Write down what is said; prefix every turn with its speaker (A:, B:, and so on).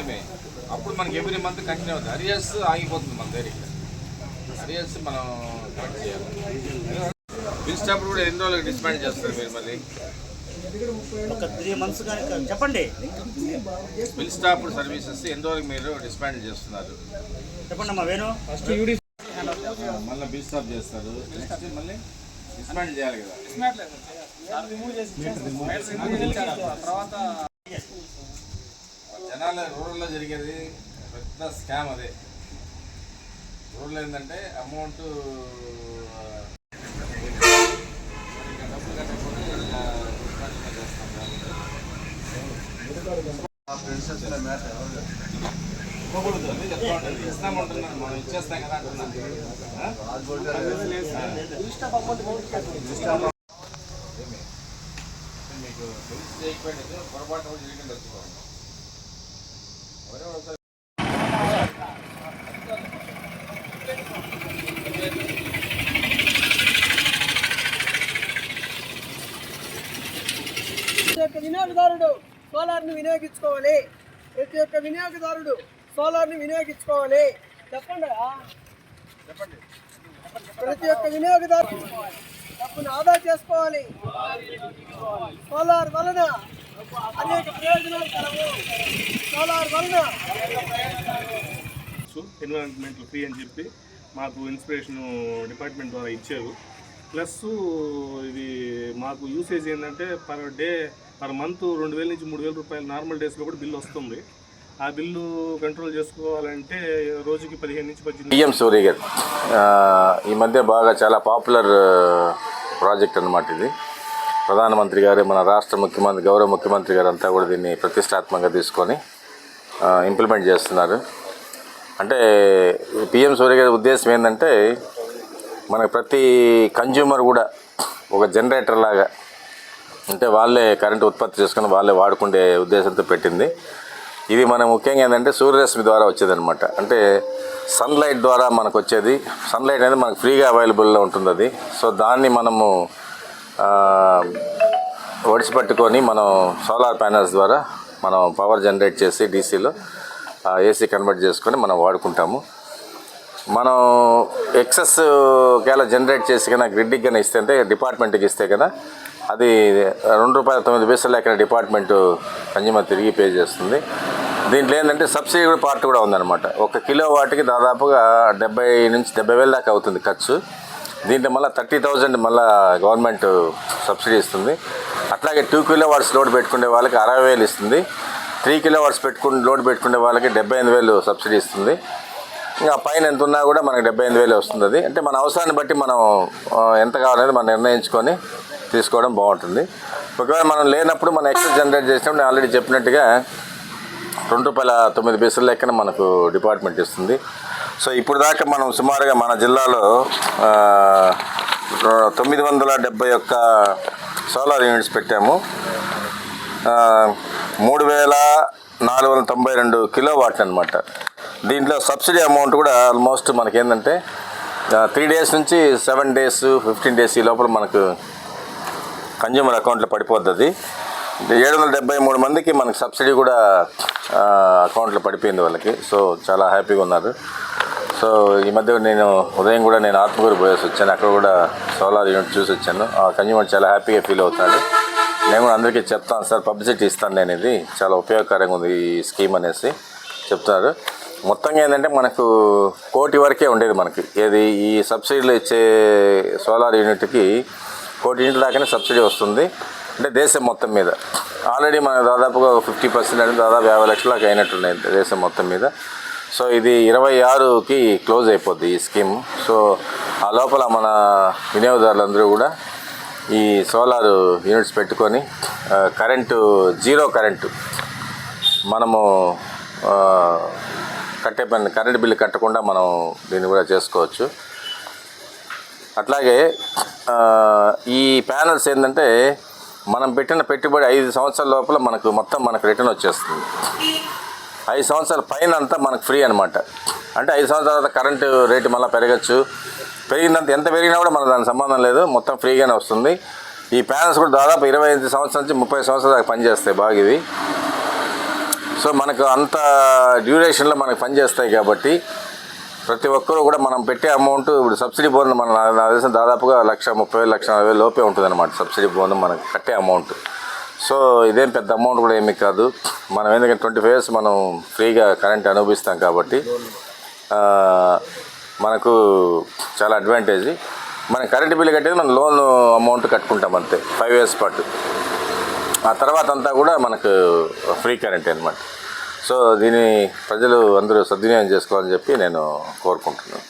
A: ఏమి? అప్పుడు మనకి ఎవ్రీ మంత్ కంటిన్యూ అవుతుంది. అరియర్స్ ఆగిపోతుంది మన దగ్గర అరియర్స్ మనం కట్ చేయాలి. బిల్ స్టాప్ కూడా ఎన్ని రోజులకు డిస్పాండ్ చేస్తారు మీరు మళ్ళీ?
B: ఒక త్రీ మంత్స్ చెప్పండి.
A: బిల్ స్టాప్ సర్వీసెస్ ఎన్ని రోజులకు మీరు డిస్పాండ్ చేస్తున్నారు?
B: చెప్పండి అమ్మా వేణు.
A: మళ్ళీ బిల్ స్టాప్ చేస్తారు. నెక్స్ట్ మళ్ళీ డిస్పాండ్ చేయాలి కదా. జనాల రూరల్లో జరిగేది పెద్ద స్కామ్ అదే. రూరల్ ఏంటంటే అమౌంట్ డబ్బులు కట్టకపోతే చేస్తాం ఇవ్వకూడదు ఇస్తామంటున్నాను మనం ఇచ్చేస్తాం కదా అంటున్నాను? మీకు తెలిసి పొరపాటు కూడా జరిగింది ఎవరెవరు
C: ప్రతి ఒక్క వినియోగదారుడు సోలార్ని వినియోగించుకోవాలి. ప్రతి ఒక్క వినియోగదారుడు సోలార్ని వినియోగించుకోవాలి. చెప్పండి. ప్రతి ఒక్క వినియోగదారుడు డబ్బును ఆదా చేసుకోవాలి. సోలార్ వలన అనేక ప్రయోజనాలు కలవు. సోలార్ వలన
D: ఎన్విరాన్మెంటల్ ఫ్రీ అని చెప్పి మాకు ఇన్స్పిరేషన్ డిపార్ట్మెంట్ ద్వారా ఇచ్చారు. ప్లస్ ఇది మాకు యూసేజ్ ఏంటంటే పర్ డే పర్ మంత్ రెండు వేల నుంచి మూడు వేల రూపాయలు నార్మల్ డేస్లో కూడా బిల్లు వస్తుంది. ఆ బిల్లు కంట్రోల్ చేసుకోవాలంటే రోజుకి పదిహేను నుంచి పద్దెనిమిది
A: పిఎం సూర్య గారు ఈ మధ్య బాగా చాలా పాపులర్ ప్రాజెక్ట్ అన్నమాట ఇది. ప్రధానమంత్రి గారు మన రాష్ట్ర ముఖ్యమంత్రి గౌరవ ముఖ్యమంత్రి గారు అంతా కూడా దీన్ని ప్రతిష్టాత్మకంగా తీసుకొని ఇంప్లిమెంట్ చేస్తున్నారు. అంటే పిఎం సూర్య గారి ఉద్దేశం ఏంటంటే మనకు ప్రతి కన్జ్యూమర్ కూడా ఒక జనరేటర్ లాగా అంటే వాళ్ళే కరెంటు ఉత్పత్తి చేసుకుని వాళ్ళే వాడుకునే ఉద్దేశంతో పెట్టింది. ఇది మన ముఖ్యంగా ఏంటంటే సూర్యరశ్మి ద్వారా వచ్చేదన్నమాట. అంటే సన్లైట్ ద్వారా మనకు వచ్చేది. సన్లైట్ అనేది మనకు ఫ్రీగా అవైలబుల్లో ఉంటుంది అది సో దాన్ని మనము ఆ, ఒడిసిపెట్టుకొని మనం సోలార్ ప్యానల్స్ ద్వారా మనం పవర్ జనరేట్ చేసి డీసీలో ఏసీ కన్వర్ట్ చేసుకొని మనం వాడుకుంటాము. మనం ఎక్సెస్ ఒకవేళ జనరేట్ చేసి కన్నా గ్రిడ్కి కానీ ఇస్తే అంటే డిపార్ట్మెంట్కి ఇస్తే కదా అది రెండు రూపాయల తొమ్మిది పైసలు ఎక్కడ డిపార్ట్మెంట్ కన్జ్యూమర్ తిరిగి పే చేస్తుంది. దీంట్లో ఏంటంటే సబ్సిడీ కూడా పార్ట్ కూడా ఉందన్నమాట. ఒక కిలో వాటికి దాదాపుగా డెబ్బై నుంచి డెబ్బై వేల దాకా అవుతుంది ఖర్చు. దీంట్లో మళ్ళీ థర్టీ థౌజండ్ మళ్ళీ గవర్నమెంట్ సబ్సిడీ ఇస్తుంది. అట్లాగే టూ కిలో వాట్స్ లోడ్ పెట్టుకునే వాళ్ళకి అరవై వేలు ఇస్తుంది. త్రీ కిలో వాట్స్ పెట్టుకుని లోడ్ పెట్టుకునే వాళ్ళకి డెబ్బై ఎనిమిది వేలు సబ్సిడీ ఇస్తుంది. ఇంకా పైన ఎంత ఉన్నా కూడా మనకు డెబ్బై ఎనిమిది వేలు వస్తుంది అది. అంటే మన అవసరాన్ని బట్టి మనం ఎంత కావాలనేది మనం నిర్ణయించుకొని తీసుకోవడం బాగుంటుంది. ఒకవేళ మనం లేనప్పుడు మనం ఎక్స్ట్రా జనరేట్ చేసినప్పుడు నేను ఆల్రెడీ చెప్పినట్టుగా రెండు రూపాయల తొమ్మిది పైసల లెక్కన మనకు డిపార్ట్మెంట్ ఇస్తుంది. సో ఇప్పుడు దాకా మనం సుమారుగా మన జిల్లాలో తొమ్మిది వందల డెబ్బై ఒక్క సోలార్ యూనిట్స్ పెట్టాము. మూడు వేల నాలుగు వందల తొంభై రెండు కిలో వాట్ అనమాట దీంట్లో సబ్సిడీ అమౌంట్ కూడా ఆల్మోస్ట్ మనకి ఏంటంటే త్రీ డేస్ నుంచి సెవెన్ డేస్ ఫిఫ్టీన్ డేస్ ఈ లోపల మనకు కన్జ్యూమర్ అకౌంట్లో పడిపోతుంది ఏడు వందల డెబ్బై మూడు మందికి మనకు సబ్సిడీ కూడా అకౌంట్లో పడిపోయింది వాళ్ళకి. సో చాలా హ్యాపీగా ఉన్నారు. సో ఈ మధ్య నేను ఉదయం కూడా నేను ఆత్మకూరు పోయేసి వచ్చాను. అక్కడ కూడా సోలార్ యూనిట్ చూసి వచ్చాను. ఆ కన్జ్యూమర్ చాలా హ్యాపీగా ఫీల్ అవుతాడు నేను కూడా అందరికీ చెప్తాను సార్ పబ్లిసిటీ ఇస్తాను నేను ఇది. చాలా ఉపయోగకరంగా ఉంది ఈ స్కీమ్ అనేసి చెప్తున్నారు. మొత్తంగా ఏంటంటే మనకు కోటి వరకే ఉండేది మనకి. ఏది ఈ సబ్సిడీలు ఇచ్చే సోలార్ యూనిట్కి కోటి యూనిట్ దాకానే సబ్సిడీ వస్తుంది. అంటే దేశం మొత్తం మీద. ఆల్రెడీ మనకు దాదాపుగా ఫిఫ్టీ పర్సెంట్ అంటే దాదాపు యాభై లక్షలకు అయినట్టున్నాయి దేశం మొత్తం మీద. సో ఇది ఇరవై ఆరుకి క్లోజ్ అయిపోద్ది ఈ స్కీమ్. సో ఆ లోపల మన వినియోగదారులందరూ కూడా ఈ సోలార్ యూనిట్స్ పెట్టుకొని కరెంటు జీరో కరెంటు మనము కట్టే పని కరెంట్ బిల్లు కట్టకుండా మనం దీన్ని కూడా చేసుకోవచ్చు. అట్లాగే ఈ ప్యానల్స్ ఏంటంటే మనం పెట్టిన పెట్టుబడి ఐదు సంవత్సరాల లోపల మనకు మొత్తం మనకు రిటర్న్ వచ్చేస్తుంది. ఐదు సంవత్సరాల పైన అంతా మనకు ఫ్రీ అనమాట అంటే ఐదు సంవత్సరాల తర్వాత కరెంటు రేటు మళ్ళీ పెరగచ్చు. పెరిగినంత ఎంత పెరిగినా కూడా మనకు దానికి సంబంధం లేదు. మొత్తం ఫ్రీగానే వస్తుంది. ఈ ప్యానల్స్ కూడా దాదాపు ఇరవై ఐదు సంవత్సరాల నుంచి ముప్పై సంవత్సరాల దాకా పనిచేస్తాయి బాగా ఇవి. సో మనకు అంత డ్యూరేషన్లో మనకు పనిచేస్తాయి కాబట్టి ప్రతి ఒక్కరూ కూడా మనం పెట్టే అమౌంట్ ఇప్పుడు సబ్సిడీ బోన్ మన నా- తెలిసిన దాదాపుగా లక్ష ముప్పై వేలు లక్ష నలభై వేలు లోపే ఉంటుంది అనమాట సబ్సిడీ బోన్ మనకు కట్టే అమౌంట్. సో ఇదేం పెద్ద అమౌంట్ కూడా ఏమీ కాదు. మనం ఎందుకంటే ట్వంటీ ఫైవ్ ఇయర్స్ మనం ఫ్రీగా కరెంట్ అనుభవిస్తాం కాబట్టి మనకు చాలా అడ్వాంటేజ్ మనం కరెంట్ బిల్లు కట్టేది మనం లోన్ అమౌంట్ కట్టుకుంటాం అంతే ఫైవ్ ఇయర్స్ పాటు. ఆ తర్వాత అంతా కూడా మనకు ఫ్రీ కరెంట్ అనమాట సో దీన్ని ప్రజలు అందరూ సద్వినియోగం చేసుకోవాలని చెప్పి నేను కోరుకుంటున్నాను.